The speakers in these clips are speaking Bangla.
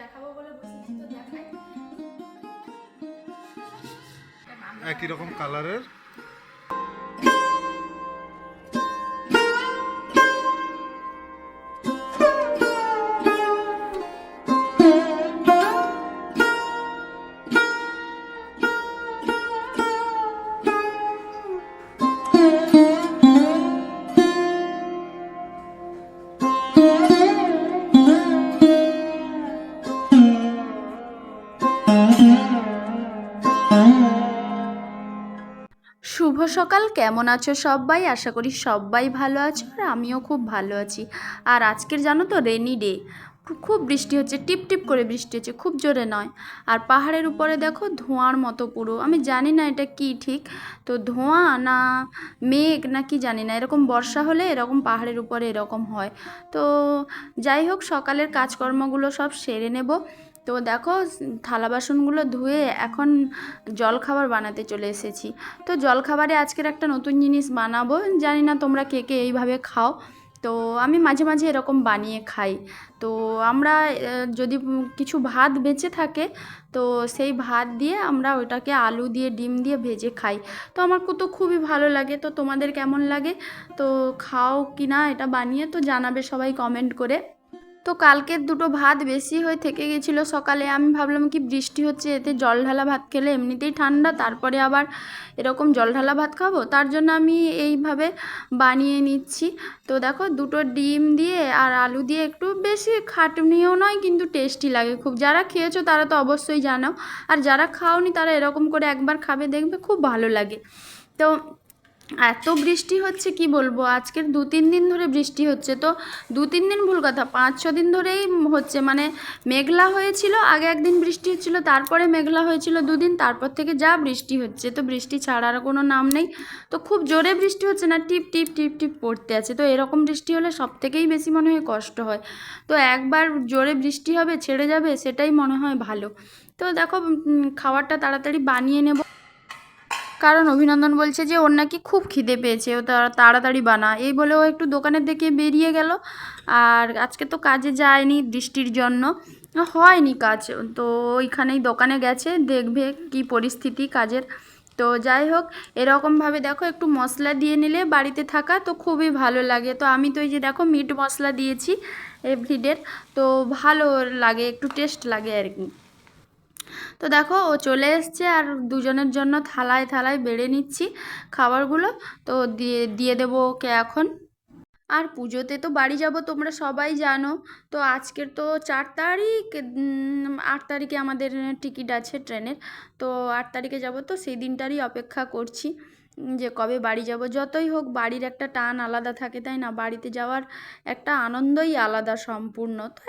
দেখাবো বলে বসেছি তো দেখাই। একই রকম কালারের সকাল, কেমন আছো সবাই? আশা করি সবাই ভালো আছো আর আমিও খুব ভালো আছি। আর আজকের জানো তো রেনি ডে খুব বৃষ্টি হচ্ছে, টিপ টিপ করে বৃষ্টি হচ্ছে, খুব জোরে নয়। আর পাহাড়ের উপরে দেখো ধোঁয়ার মতো পুরো। আমি জানি না এটা কি ঠিক। তো ধোঁয়া না মেঘ না কি জানি না, এরকম বর্ষা হলে এরকম পাহাড়ের উপরে এরকম হয়। তো যাই হোক, সকালের কাজকর্মগুলো সব সেরে নেব। তো দেখো, থালা বাসনগুলো ধুয়ে এখন জলখাবার বানাতে চলে এসেছি। তো জলখাবারে আজকের একটা নতুন জিনিস বানাবো। জানি না তোমরা কে কে এইভাবে খাও। তো আমি মাঝে মাঝে এরকম বানিয়ে খাই। তো আমরা যদি কিছু ভাত বেঁচে থাকে, তো সেই ভাত দিয়ে আমরা ওটাকে আলু দিয়ে, ডিম দিয়ে ভেজে খাই। তো আমার তো খুবই ভালো লাগে। তো তোমাদের কেমন লাগে? তো খাও কি না এটা বানিয়ে তো জানাবে সবাই কমেন্ট করে। তো কালকের দুটো ভাত বেশি হয়ে থেকে গেছিল সকালে। আমি ভাবলাম কি বৃষ্টি হচ্ছে, এতে জল ঢালা ভাত খেলে এমনিতেই ঠান্ডা, তারপরে আবার এরকম জল ঢালা ভাত খাব। তার জন্য আমি এইভাবে বানিয়ে নিচ্ছি। তো দেখো, দুটো ডিম দিয়ে আর আলু দিয়ে একটু বেশি খাটনিও নয়, কিন্তু টেস্টি লাগে খুব। যারা খেয়েছো তারা তো অবশ্যই জানাও। আর যারা খাওনি তারা এরকম করে একবার খাবে, দেখবে খুব ভালো লাগে। তো এত বৃষ্টি হচ্ছে, কি বলব? আজকের দু তিন দিন ধরে বৃষ্টি হচ্ছে। তো দু তিন দিন ভুল কথা, পাঁচ, ছ দিন ধরেই হচ্ছে। মানে মেঘলা হয়েছিল, আগে একদিন বৃষ্টি হচ্ছিল, তারপরে মেঘলা হয়েছিল দুদিন তারপর থেকে যা বৃষ্টি হচ্ছে। তো বৃষ্টি ছাড়ার কোনো নাম নেই। তো খুব জোরে বৃষ্টি হচ্ছে না, টিপ টিপ টিপ টিপ পড়তে আছে। তো এরকম বৃষ্টি হলে সব থেকেই বেশি মনে হয় কষ্ট হয়। তো একবার জোরে বৃষ্টি হবে, ছেড়ে যাবে, সেটাই মনে হয় ভালো। তো দেখো খাবারটা তাড়াতাড়ি বানিয়ে নেব। কারণ অভিনন্দন বলছে যে ওর নাকি খুব খিদে পেয়েছে, ও তাড়া- তাড়াতাড়ি বানা। এই বলে ও একটু দোকানের দিকে বেরিয়ে গেল। আর আজকে তো কাজে যায়নি বৃষ্টির জন্য। হয়নি কাজ, তো ওইখানেই দোকানে গেছে, দেখবে কি পরিস্থিতি কাজের। তো যাই হোক, এরকমভাবে দেখো একটু মশলা দিয়ে নিলে বাড়িতে থাকা তো খুবই ভালো লাগে। তো আমি তো এই যে দেখো মিট মশলা দিয়েছি, এভরিডের। তো ভালো লাগে, একটু টেস্ট লাগে আর কি। তো দেখো ও চলে এসছে আর দুজনের জন্য থালায় থালায় বেড়ে নিচ্ছি খাবারগুলো। তো দিয়ে দিয়ে দেবো ওকে এখন। আর পুজোতে তো বাড়ি যাব, তোমরা সবাই জানো। তো আজকের তো চার তারিখ আট তারিখে আমাদের টিকিট আছে ট্রেনের। তো আট তারিখে যাব তো সেই দিনটারই অপেক্ষা করছি যে কবে বাড়ি যাব। যতই হোক বাড়ির একটা টান আলাদা থাকে, তাই না? বাড়িতে যাওয়ার একটা আনন্দই আলাদা, সম্পূর্ণ। তো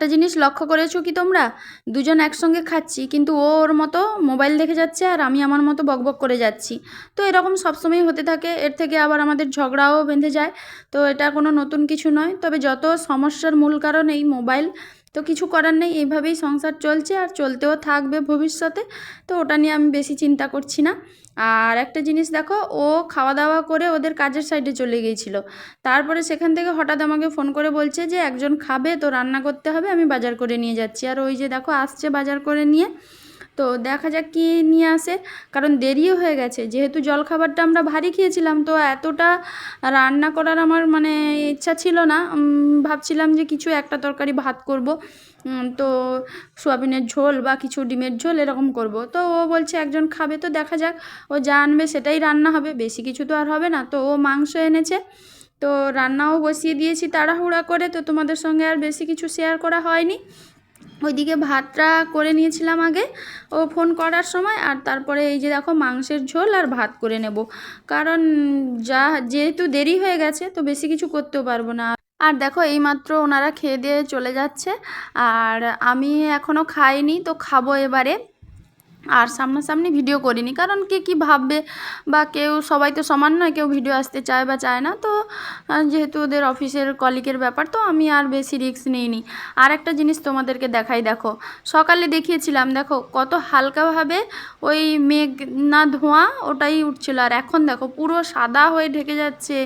একটা জিনিস লক্ষ্য করেছ কি তোমরা? দুজন একসঙ্গে খাচ্ছি, কিন্তু ও ওর মতো মোবাইল দেখে যাচ্ছে আর আমি আমার মতো বকবক করে যাচ্ছি। তো এরকম সবসময় হতে থাকে, এর থেকে আবার আমাদের ঝগড়াও বেঁধে যায়। তো এটা কোনো নতুন কিছু নয়, তবে যত সমস্যার মূল কারণ এই মোবাইল তো কিছু করার নেই, এইভাবেই সংসার চলছে আর চলতেও থাকবে ভবিষ্যতে। তো ওটা নিয়ে আমি বেশি চিন্তা করছি না। আর একটা জিনিস দেখো, ও খাওয়া দাওয়া করে ওদের কাজের সাইডে চলে গিয়েছিল। তারপরে সেখান থেকে হঠাৎ আমাকে ফোন করে বলছে যে, একজন খাবে, তো রান্না করতে হবে, আমি বাজার করে নিয়ে যাচ্ছি। আর ওই যে দেখো, আসছে বাজার করে নিয়ে। তো দেখা যাক কি নিয়ে আসে। কারণ দেরিও হয়ে গেছে। যেহেতু জলখাবারটা আমরা ভারী খেয়েছিলাম, তো এতটা রান্না করার আমার মানে ইচ্ছা ছিল না। ভাবছিলাম যে কিছু একটা তরকারি ভাত করব। তো সোয়াবিনের ঝোল বা কিছু ডিমের ঝোল এরকম করব। তো ও বলছে, একজন খাবে তো দেখা যাক। ও যা আনবে সেটাই রান্না হবে। বেশি কিছু তো আর হবে না। তো ও মাংস এনেছে। তো রান্নাও বসিয়ে দিয়েছি তাড়াহুড়া করে। তো তোমাদের সঙ্গে আর বেশি কিছু শেয়ার করা হয়নি। ওইদিকে ভাতটা করে নিয়েছিলাম আগে, ও ফোন করার সময়, আর তারপরে এই যে দেখো মাংসের ঝোল আর ভাত করে নেব। কারণ যা, যেহেতু দেরি হয়ে গেছে, তো বেশি কিছু করতেও পারব না। আর দেখো এইমাত্র ওনারা খেয়ে দিয়ে চলে যাচ্ছে, আর আমি এখনও খাইনি, তো খাব এবারে। আর সামনাসামনি ভিডিও করিনি। কারণ কে কী ভাববে বা কেউ সবাই তো সমান নয়, কেউ ভিডিও আসতে চায় বা চায় না। তো যেহেতু ওদের অফিসের কলিকের ব্যাপার, তো আমি আর বেশি রিস্ক নিইনি। আর একটা জিনিস তোমাদেরকে দেখাই, দেখো, সকালে দেখিয়েছিলাম, দেখো, কত হালকাভাবে ওই মেঘ না ধোঁয়া ওটাই উঠছিল। আর এখন দেখো, পুরো সাদা হয়ে ঢেকে যাচ্ছে।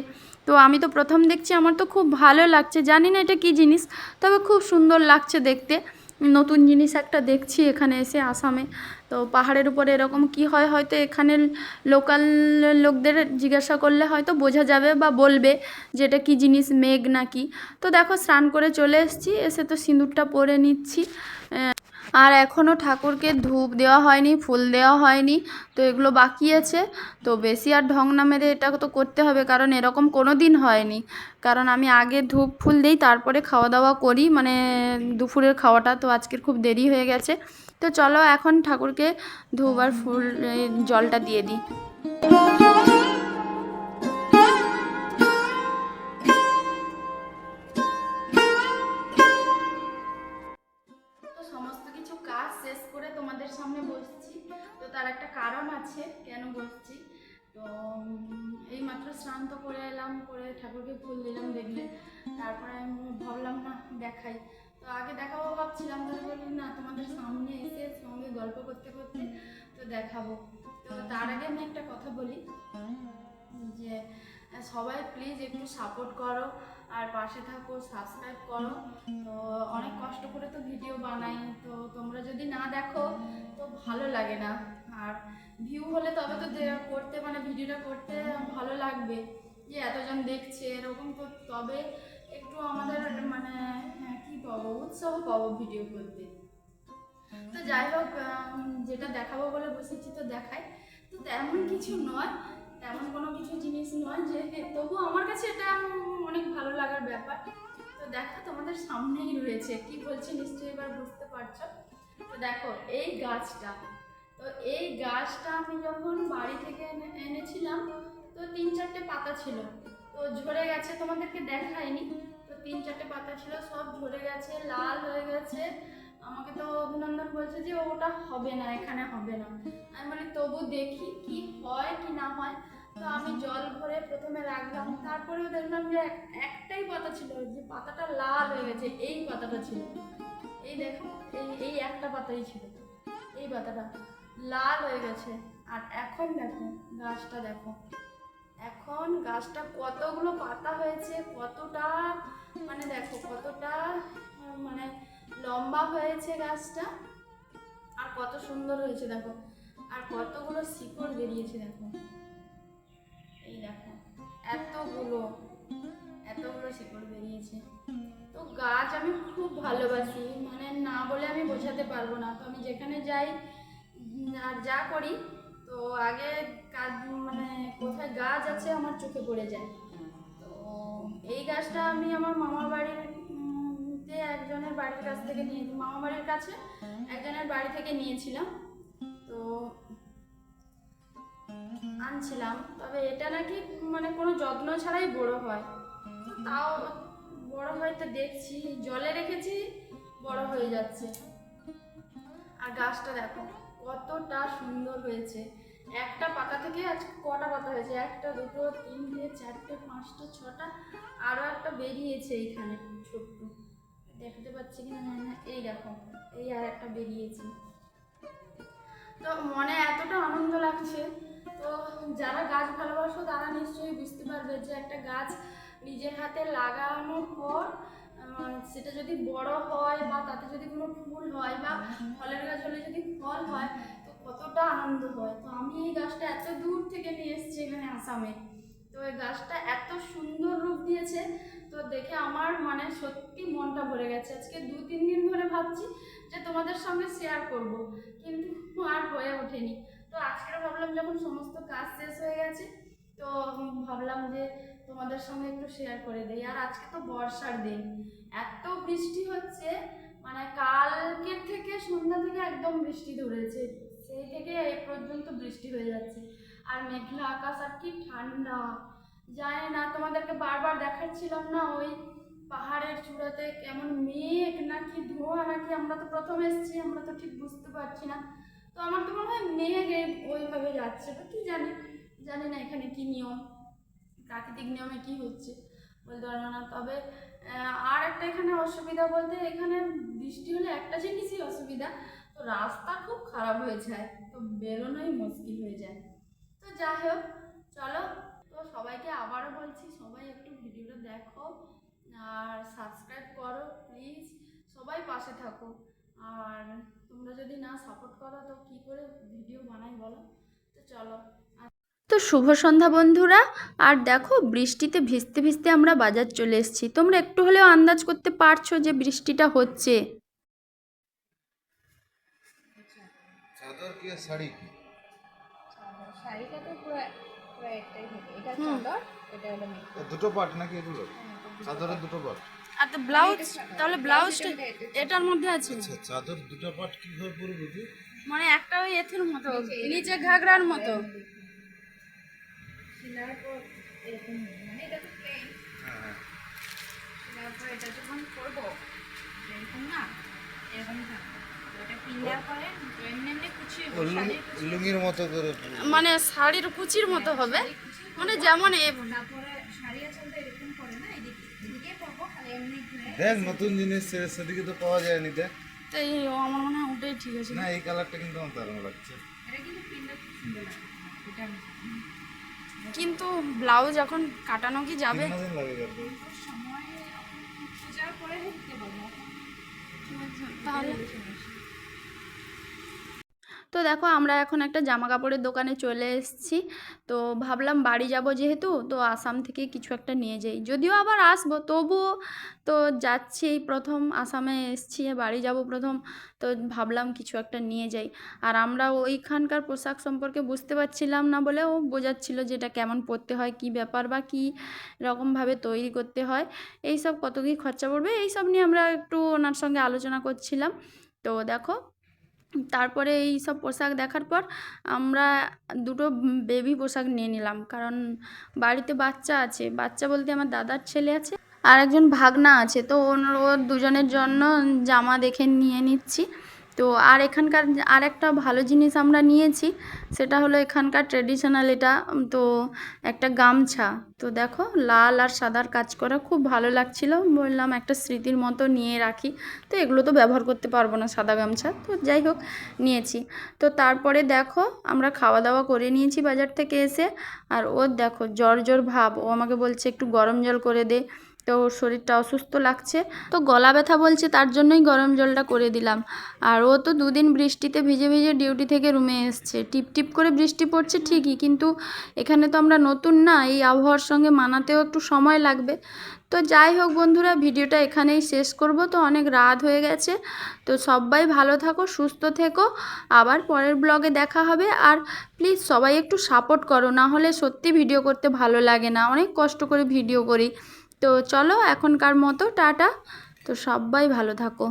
তো আমি তো প্রথম দেখছি, আমার তো খুব ভালো লাগছে। জানি না এটা কী জিনিস, তবে খুব সুন্দর লাগছে দেখতে। নতুন জিনিস একটা দেখছি এখানে এসে আসামে। তো পাহাড়ের উপরে এরকম কি হয় হয়তো এখানের লোকাল লোকদের জিজ্ঞাসা করলে হয়তো বোঝা যাবে বা বলবে যে এটা কী জিনিস, মেঘ নাকি। তো দেখো স্নান করে চলে এসেছি, এসে তো সিঁদুরটা পরে নিচ্ছি। আর এখনও ঠাকুরকে ধূপ দেওয়া হয়নি, ফুল দেওয়া হয়নি, তো এগুলো বাকি আছে। তো বেশি আর ঢং না মেরে এটা তো করতে হবে, কারণ এরকম কোনো দিন হয়নি। কারণ আমি আগে ধূপ, ফুল দিই, তারপরে খাওয়া দাওয়া করি। মানে দুপুরের খাওয়াটা তো আজকের খুব দেরি হয়ে গেছে। তো চলো এখন ঠাকুরকে ধূপ আর ফুল জলটা দিয়ে দিই। তো সমস্ত কিছু কাজ শেষ করে তোমাদের সামনে বসছি। তো তার একটা কারণ আছে কেন বসছি? তো উম, এইমাত্র স্নান তো করে এলাম করে ঠাকুরকে ফুল দিলাম দেখলে। তারপরে আমি ভাবলাম না দেখাই। তো আগে দেখাবো ভাবছিলাম, তো বলি না, তোমাদের সামনে এসে সঙ্গে গল্প করতে করতে তো দেখাবো। তো তার আগে আমি একটা কথা বলি, যে সবাই প্লিজ একটু সাপোর্ট করো আর পাশে থাকো সাবস্ক্রাইব করো। তো অনেক কষ্ট করে তো ভিডিও বানাই, তো তোমরা যদি না দেখো তো ভালো লাগে না। আর ভিউ হলে তবে তো করতে মানে ভিডিওটা করতে ভালো লাগবে। যে এতজন দেখছে, এরকম তো তবে একটু আমাদের মানে পাবো, উৎসাহ পাবো ভিডিও করতে। তো যাই হোক যেটা দেখাবো বলে বসেছি তো দেখাই। তো তেমন কিছু নয়, তেমন কোনো কিছু জিনিস নয় যে তবু আমার কাছে এটা অনেক ভালো লাগার ব্যাপার। তো দেখো, তোমাদের সামনেই রয়েছে। কি বলছি, নিশ্চয়ই এবার বুঝতে পারছ? তো দেখো, এই গাছটা। তো এই গাছটা আমি যখন বাড়ি থেকে এনে- এনেছিলাম, তো তিন চারটে পাতা ছিল। তো ঝরে গেছে, তোমাদেরকে দেখায়নি তিন চারটে পাতা ছিল, সব ঝরে গেছে, লাল হয়ে গেছে। আমাকে তো অভিনন্দন বলছে যে ওটা হবে না, এখানে হবে না। আমি বলি, তবু দেখি কি হয়, কি না হয়। তো আমি জল ভরে প্রথমে রাখলাম, তারপরেও দেখলাম যে একটাই পাতা ছিল যে পাতাটা লাল হয়ে গেছে, এই পাতাটা ছিল। এই দেখো, এই এই একটা পাতাই ছিল। এই পাতাটা লাল হয়ে গেছে। আর এখন দেখো, গাছটা দেখো। এখন গাছটা কতগুলো পাতা হয়েছে, কতটা মানে দেখো কতটা মানে লম্বা হয়েছে গাছটা আর কত সুন্দর হয়েছে দেখো। আর কতগুলো শিকড় বেরিয়েছে দেখো। এই দেখো, এতগুলো এতগুলো শিকড় বেরিয়েছে। তো গাছ আমি খুব ভালোবাসি মানে না বলে আমি বোঝাতে পারব না। তো আমি যেখানে যাই আর যা করি, তো আগে কাজ মানে কোথায় গাছ আছে আমার চোখে পড়ে যায়। আমি আমার মামার বাড়ির একজনের বাড়ির কাছ থেকে নিয়ে মামা বাড়ির কাছে একজনের বাড়ি থেকে নিয়েছিলাম। তো আনছিলাম। তবে এটা নাকি মানে কোনো যত্ন ছাড়াই বড় হয়। তাও বড় হয় তো দেখছি, জলে রেখেছি, বড় হয়ে যাচ্ছে। আর গাছটা দেখো, কতটা সুন্দর হয়েছে। একটা পাতা থেকে আজ কটা পাতা হয়েছে? একটা দুটো তিনটে চারটে পাঁচটা ছটা আরও একটা বেরিয়েছে এইখানে ছোট্ট। দেখতে পাচ্ছি কি না জানি না। এই দেখো এই আর একটা বেরিয়েছে। তো মনে এতটা আনন্দ লাগছে। তো যারা গাছ ভালোবাসো তারা নিশ্চয়ই বুঝতে পারবে যে একটা গাছ নিজের হাতে লাগানোর পর সেটা যদি বড় হয় বা তাতে যদি কোনো ফুল হয় বা ফলের গাছ হলে যদি ফল হয় কতটা আনন্দ হয়। তো আমি এই গাছটা এত দূর থেকে নিয়ে এসেছি এখানে আসামে। তো এই গাছটা এত সুন্দর রূপ দিয়েছে, তো দেখে আমার মানে সত্যি মনটা ভরে গেছে। আজকে দু, তিন দিন ধরে ভাবছি যে তোমাদের সঙ্গে শেয়ার করব, কিন্তু আর হয়ে ওঠেনি। তো আজকে ভাবলাম যখন সমস্ত কাজ শেষ হয়ে গেছে, তো ভাবলাম যে তোমাদের সঙ্গে একটু শেয়ার করে দিই। আর আজকে তো বর্ষার দিন, এত বৃষ্টি হচ্ছে মানে কালকের থেকে সন্ধ্যা থেকে একদম বৃষ্টি ধরেছে। সেই থেকে এ পর্যন্ত বৃষ্টি হয়ে যাচ্ছে। আর মেঘলা আকাশ আর কি ঠান্ডা। জানি না, তোমাদেরকে বারবার দেখাচ্ছিলাম না, ওই পাহাড়ের চূড়াতে কেমন মেঘ, নাকি ধোঁয়া, নাকি আমরা তো প্রথম এসেছি, আমরা তো ঠিক বুঝতে পারছি না। তো আমার তো মনে হয় মেঘ ওইভাবে যাচ্ছে, তো কি জানি জানি না এখানে কি নিয়ম, প্রাকৃতিক নিয়মে কি হচ্ছে, বলতে পারব না। তবে আর একটা এখানে অসুবিধা বলতে, এখানে বৃষ্টি হলে একটা জিনিসই অসুবিধা তো রাস্তা খুব খারাপ হয়ে যায়, তো বেরোনোই মুশকিল হয়ে যায়। তো যাই হোক, চলো, তো সবাইকে আবারও বলছি, সবাই একটু ভিডিওটা দেখো আর সাবস্ক্রাইব করো প্লিজ সবাই পাশে থাকো। আর তোমরা যদি না সাপোর্ট করো, তো কী করে ভিডিও বানাই বলো? তো চলো তো শুভ সন্ধ্যা বন্ধুরা। আর দেখো, বৃষ্টিতে ভিজতে ভিজতে আমরা বাজার চলে এসেছি। তোমরা একটু হলেও আন্দাজ করতে পারছ যে বৃষ্টিটা হচ্ছে চাদর কি আর শাড়ি কি? শাড়িটা তো পুরো পুরো একটাই থাকে। এটা চাদর এটা হলো মেয়ে দুটো পার্ট নাকি এগুলো? চাদরের দুটো পার্ট। আর তো ব্লাউজ তাহলে ব্লাউজটা এটার মধ্যে আছে। আচ্ছা চাদর দুটো পার্ট কীভাবে পরবে কি মানে একটা ওই এথের মতো নিচে ঘাগরার মতো। সিলার পর এরকম মানে এটা তো প্লেন হ্যাঁ হ্যাঁ। সিলার পর এটা যখন করব এরকম না এরকম থাকবে। লুঙ্গির মতো করে মানে শাড়ির কুচির মতো হবে। মানে যেমন দেখ নতুন জিনিস সেদিকে তো পাওয়া যায়নি দেখ। তো এই আমার মনে হয় ওটাই ঠিক আছে। না এই কালারটা কিন্তু আমার দারুণ লাগছে। কিন্তু ব্লাউজ এখন কাটানো কি যাবে? তাহলে তো দেখো আমরা এখন একটা জামা কাপড়ের দোকানে চলে এসেছি। তো ভাবলাম বাড়ি যাব যেহেতু, তো আসাম থেকে কিছু একটা নিয়ে যাই। যদিও আবার আসব, তবুও তো যাচ্ছি প্রথম, আসামে এসছি, বাড়ি যাব প্রথম, তো ভাবলাম কিছু একটা নিয়ে যাই। আর আমরা ওইখানকার পোশাক সম্পর্কে বুঝতে পারছিলাম না বলে ও বোঝাচ্ছিল যে এটা কেমন পরতে হয়, কি ব্যাপার বা কী রকমভাবে তৈরি করতে হয়। এই সব কত কী খরচা পড়বে এই সব নিয়ে আমরা একটু ওনার সঙ্গে আলোচনা করছিলাম। তো দেখো তারপরে এই সব পোশাক দেখার পর আমরা দুটো বেবি পোশাক নিয়ে নিলাম। কারণ বাড়িতে বাচ্চা আছে। বাচ্চা বলতে আমার দাদার ছেলে আছে, আর একজন ভাগনা আছে। তো ওর- দুজনের জন্য জামা দেখে নিয়ে নিচ্ছি। তো আর এখানকার আর একটা ভালো জিনিস আমরা নিয়েছি, সেটা হলো এখানকার ট্রেডিশনাল এটা তো একটা গামছা। তো দেখো, লাল আর সাদার কাজ করা খুব ভালো লাগছিল। বললাম একটা স্মৃতির মতো নিয়ে রাখি। তো এগুলো তো ব্যবহার করতে পারব না সাদা গামছা। তো যাই হোক, নিয়েছি। তো তারপরে দেখো, আমরা খাওয়া দাওয়া করে নিয়েছি বাজার থেকে এসে। আর ওর দেখো, জ্বর জ্বর ভাব। ও আমাকে বলছে, একটু গরম জল করে দে। তো ওর শরীরটা অসুস্থ লাগছে। তো গলা ব্যথা বলছে, তার জন্যই গরম জলটা করে দিলাম। আর ও তো দুদিন বৃষ্টিতে ভিজে ভিজে ডিউটি থেকে রুমে এসছে। টিপ টিপ করে বৃষ্টি পড়ছে ঠিকই, কিন্তু এখানে তো আমরা নতুন না, এই আবহাওয়ার সঙ্গে মানাতেও একটু সময় লাগবে। তো যাই হোক বন্ধুরা, ভিডিওটা এখানেই শেষ করব। তো অনেক রাত হয়ে গেছে। তো সবাই ভালো থাকো, সুস্থ থেকো। আবার পরের ব্লগে দেখা হবে। আর প্লিজ সবাই একটু সাপোর্ট করো, না হলে সত্যি ভিডিও করতে ভালো লাগে না। অনেক কষ্ট করে ভিডিও করি। তো চলো এখনকার মতো টাটা। তো সবাই ভালো থাকো।